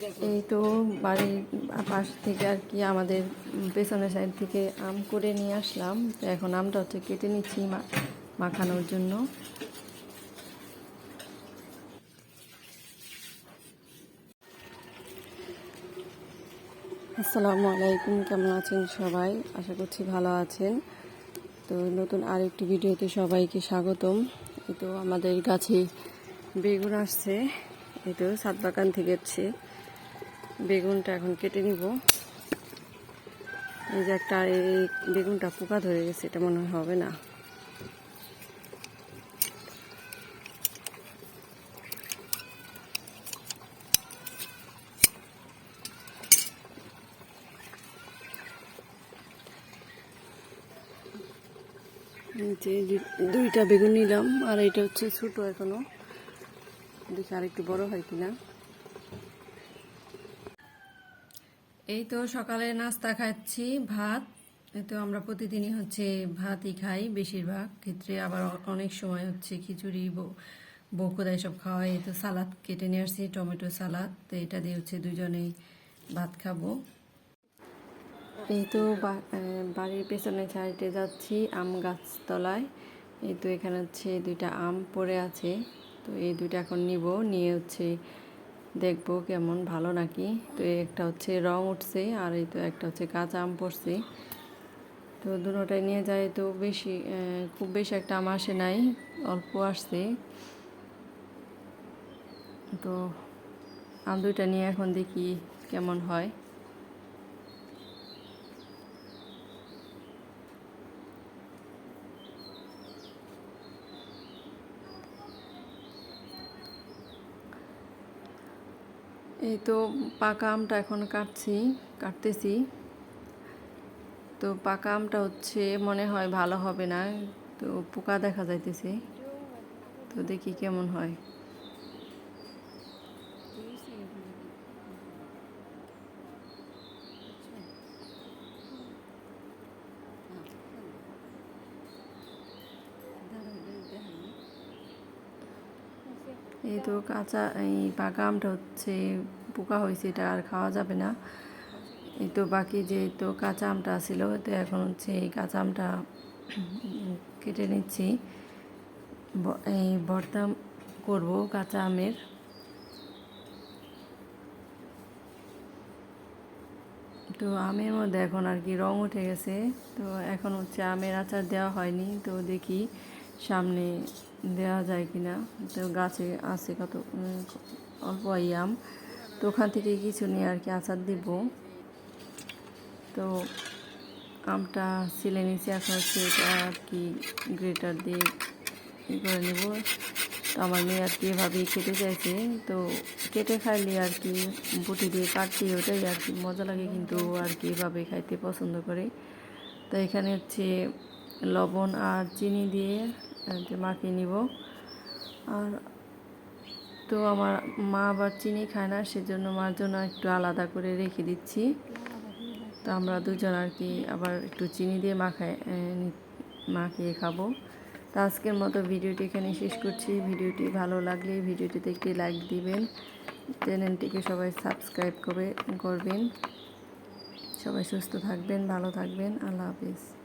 এই তো বাড়ির পাশ থেকে আর কি আমাদের পেছনের সাইড থেকে আম করে নিয়ে আসলাম। তো এখন আমটা হচ্ছে কেটে নিচ্ছি মাখানোর জন্য। আসসালামু আলাইকুম, কেমন আছেন সবাই? আশা করছি ভালো আছেন। তো নতুন আরেকটি ভিডিওতে সবাইকে স্বাগতম। এই তো আমাদের গাছে বেগুন আসছে। এই তো সাত বাগান থেকে হচ্ছে। বেগুনটা এখন কেটে নিব। এই যে একটা এই বেগুনটা পোকা ধরে গেছে, এটা মনে হবে না। যে দুইটা বেগুন নিলাম, আর এটা হচ্ছে ছোটো এখনও। দেখি আর একটু বড় হয় কিনা। এই তো সকালে নাস্তা খাচ্ছি, ভাত। এই তো আমরা প্রতিদিনই হচ্ছে ভাতই খাই বেশিরভাগ। ক্ষেত্রে আবার অনেক সময় হচ্ছে খিচুড়ি বৌকোদা এসব খাওয়াই এই তো সালাদ কেটে নিয়ে আসছি, টমেটো সালাদ। তো এটা দিয়ে হচ্ছে দুজনেই ভাত খাব। এই তো বাড়ির পেছনে সাইডে যাচ্ছি আম গাছতলায়। এই তো এখানে হচ্ছে দুইটা আম পড়ে আছে। তো এই দুইটা এখন নিব, নিয়ে হচ্ছে দেখব কেমন, ভালো নাকি? তো একটা হচ্ছে রং উঠছে আর এই তো একটা হচ্ছে কাঁচা আম পড়ছে। তো দুটোটাই নিয়ে যায় তো বেশি খুব বেশি একটা আম আসে নাই, অল্প আসছে। তো আম দুইটা নিয়ে এখন দেখি কেমন হয়। এই তো পাকা আমটা এখন কাটছি, কাটতেছি। তো পাকা আমটা হচ্ছে মনে হয় ভালো হবে না, তো পোকা দেখা যাইতেছে। তো দেখি কেমন হয়। এই তো কাঁচা এই পাকা আমটা হচ্ছে পোকা হয়েছে, এটা আর খাওয়া যাবে না। এই তো বাকি যে তো কাঁচা আমটা ছিল, তো এখন হচ্ছে এই কাঁচা আমটা কেটে নিচ্ছি। এই ভর্তা করব কাঁচা আমের। তো আমের মধ্যে এখন আর কি রং উঠে গেছে, তো এখন হচ্ছে আমের আচার দেওয়া হয়নি, তো দেখি সামনে দেওয়া যায় কিনা, তো গাছে আছে কত অল্প আম, তো ওখান থেকে কিছু নিয়ে আর কি আচার দিব। তো আমটা ছিলে নিচে এখন হচ্ছে এটা আর কি গ্রেটার দিয়ে ই করে নেব। তো আমার মেয়ে আর কি এভাবেই খেতে চাইছে, তো কেটে খাইলে আর কি বুটি দিয়ে কাটতে ওটাই আর কি মজা লাগে কিন্তু আর কি এভাবে খাইতে পছন্দ করে। তো এখানে হচ্ছে লবণ আর চিনি দিয়ে কি মাখিয়ে নিব। আর তো আমার মা আবার চিনি খায় না, সেজন্য মার জন্য একটু আলাদা করে রেখে দিচ্ছি। তো আমরা দুজন আর কি আবার একটু চিনি দিয়ে মাখায় মাখিয়ে খাব। তো আজকের মতো ভিডিওটি এখানে শেষ করছি। ভিডিওটি ভালো লাগলে ভিডিওটিতে একটি লাইক দিবেন। চ্যানেলটিকে সবাই সাবস্ক্রাইব করে, করবেন। সবাই সুস্থ থাকবেন, ভালো থাকবেন। আল্লাহ হাফিজ।